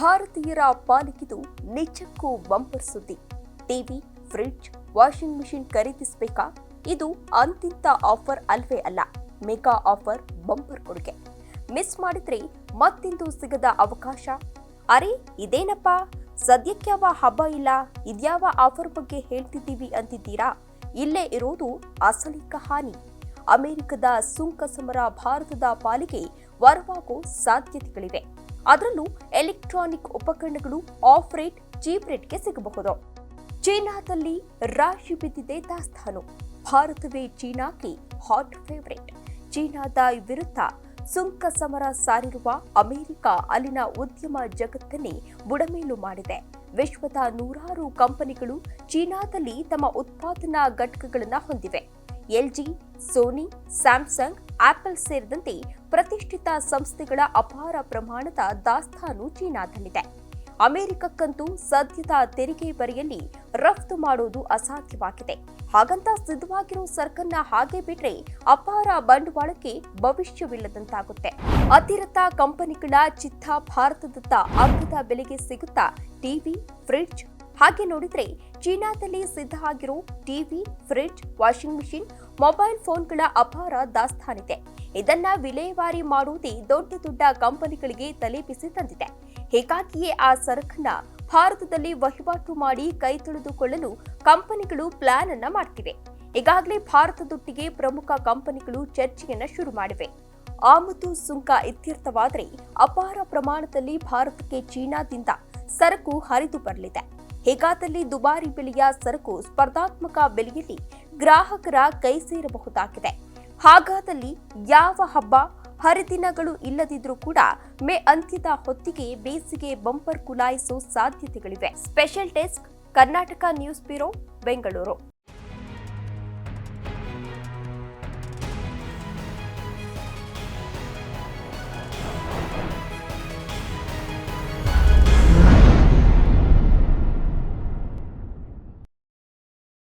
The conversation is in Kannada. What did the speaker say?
ಭಾರತೀಯರ ಪಾಲಿಗಿದು ನಿಜಕ್ಕೂ ಬಂಪರ್ ಸುದ್ದಿ. ಟಿವಿ, ಫ್ರಿಡ್ಜ್, ವಾಷಿಂಗ್ ಮಿಷಿನ್ ಖರೀದಿಸಬೇಕಾ? ಇದು ಅಂತಿಂತ ಆಫರ್ ಅಲ್ವೇ ಅಲ್ಲ. ಮೆಗಾ ಆಫರ್ ಬಂಪರ್ ಕೊಡುಗೆ. ಮಿಸ್ ಮಾಡಿದ್ರೆ ಮತ್ತಿಂದು ಸಿಗದ ಅವಕಾಶ? ಅರೆ, ಇದೇನಪ್ಪ? ಸದ್ಯಕ್ಯಾವ ಹಬ್ಬ ಇಲ್ಲ? ಇದ್ಯಾವ ಆಫರ್ ಬಗ್ಗೆ ಹೇಳ್ತಿದ್ದೀವಿ ಅಂತಿದ್ದೀರಾ? ಇಲ್ಲೇ ಇರೋದು ಅಸಲಿಕ ಕಹಾನಿ ಅಮೆರಿಕದ ಸುಂಕ ಸಮರ ಭಾರತದ ಪಾಲಿಗೆ ವರವಾಗೋ ಸಾಧ್ಯತೆಗಳಿವೆ. ಅದರಲ್ಲೂ ಎಲೆಕ್ಟ್ರಾನಿಕ್ ಉಪಕರಣಗಳು ಆಫ್ ರೇಟ್, ಚೀಪ್ ರೇಟ್ಗೆ ಸಿಗಬಹುದು. ಚೀನಾದಲ್ಲಿ ರಾಶಿ ಬಿದ್ದಿದೆ ದಾಸ್ತಾನು. ಭಾರತವೇ ಚೀನಾಕ್ಕೆ ಹಾಟ್ ಫೇವರೇಟ್ ಚೀನಾದ ವಿರುದ್ಧ ಸುಂಕ ಸಮರ ಸಾರಿರುವ ಅಮೆರಿಕ ಅಲ್ಲಿನ ಉದ್ಯಮ ಜಗತ್ತನ್ನೇ ಬುಡಮೇಲು ಮಾಡಿದೆ. ವಿಶ್ವದ ನೂರಾರು ಕಂಪನಿಗಳು ಚೀನಾದಲ್ಲಿ ತಮ್ಮ ಉತ್ಪಾದನಾ ಘಟಕಗಳನ್ನು ಹೊಂದಿವೆ. ಎಲ್ಜಿ, ಸೋನಿ, ಸ್ಯಾಮ್ಸಂಗ್ ಆಪಲ್ ಸೇರಿದಂತೆ ಪ್ರತಿಷ್ಠಿತ ಸಂಸ್ಥೆಗಳ ಅಪಾರ ಪ್ರಮಾಣದ ದಾಸ್ತಾನು ಚೀನಾದಲ್ಲಿದೆ. ಅಮೆರಿಕಕ್ಕಂತೂ ಸದ್ಯದ ತೆರಿಗೆ ಬರಿಯಲ್ಲಿ ರಫ್ತು ಮಾಡುವುದು ಅಸಾಧ್ಯವಾಗಿದೆ. ಹಾಗಂತ ಸಿದ್ಧವಾಗಿರೋ ಸರಕನ್ನ ಹಾಗೆ ಬಿಟ್ರೆ ಅಪಾರ ಬಂಡವಾಳಕ್ಕೆ ಭವಿಷ್ಯವಿಲ್ಲದಂತಾಗುತ್ತೆ. ಅತಿರಥ ಕಂಪನಿಗಳ ಚಿತ್ತ ಭಾರತದತ್ತ ಅಗ್ಗದ ಬೆಲೆಗೆ ಸಿಗುತ್ತಾ ಟಿವಿ, ಫ್ರಿಡ್ಜ್ ಹಾಗೆ ನೋಡಿದ್ರೆ ಚೀನಾದಲ್ಲಿ ಸಿದ್ಧ ಆಗಿರೋ TV, fridge, washing machine, mobile ಫೋನ್ಗಳ ಅಪಾರ ದಾಸ್ತಾನಿದೆ. ಇದನ್ನ ವಿಲೇವಾರಿ ಮಾಡುವುದೇ ದೊಡ್ಡ ದೊಡ್ಡ ಕಂಪನಿಗಳಿಗೆ ತಲೆಬಿಸಿ ತಂದಿದೆ. ಹೀಗಾಗಿಯೇ ಆ ಸರಕನ್ನ ಭಾರತದಲ್ಲಿ ವಹಿವಾಟು ಮಾಡಿ ಕೈ ತೊಳೆದುಕೊಳ್ಳಲು ಕಂಪನಿಗಳು ಪ್ಲಾನ್ ಅನ್ನ ಮಾಡ್ತಿವೆ. ಈಗಾಗಲೇ ಭಾರತದೊಟ್ಟಿಗೆ ಪ್ರಮುಖ ಕಂಪನಿಗಳು ಚರ್ಚೆಯನ್ನ ಶುರು ಮಾಡಿವೆ. ಆಮದು ಸುಂಕ ಇತ್ಯರ್ಥವಾದರೆ ಅಪಾರ ಪ್ರಮಾಣದಲ್ಲಿ ಭಾರತಕ್ಕೆ ಚೀನಾದಿಂದ ಸರಕು ಹರಿದು ಬರಲಿದೆ. ಹೀಗಾದಲ್ಲಿ ದುಬಾರಿ ಬೆಲೆಯ ಸರಕು ಸ್ಪರ್ಧಾತ್ಮಕ ಬೆಲೆಯಲ್ಲಿ ಗ್ರಾಹಕರ ಕೈ ಸೇರಬಹುದಾಗಿದೆ. ಹಾಗಾದಲ್ಲಿ ಯಾವ ಹಬ್ಬ ಹರಿದಿನಗಳು ಇಲ್ಲದಿದ್ರೂ ಕೂಡ ಮೇ ಅಂತ್ಯದ ಹೊತ್ತಿಗೆ ಬೇಸಿಗೆ ಬಂಪರ್ ಕುಲಾಯಿಸೋ ಸಾಧ್ಯತೆಗಳಿವೆ. Special desk Karnataka news bureau, Bengaluru.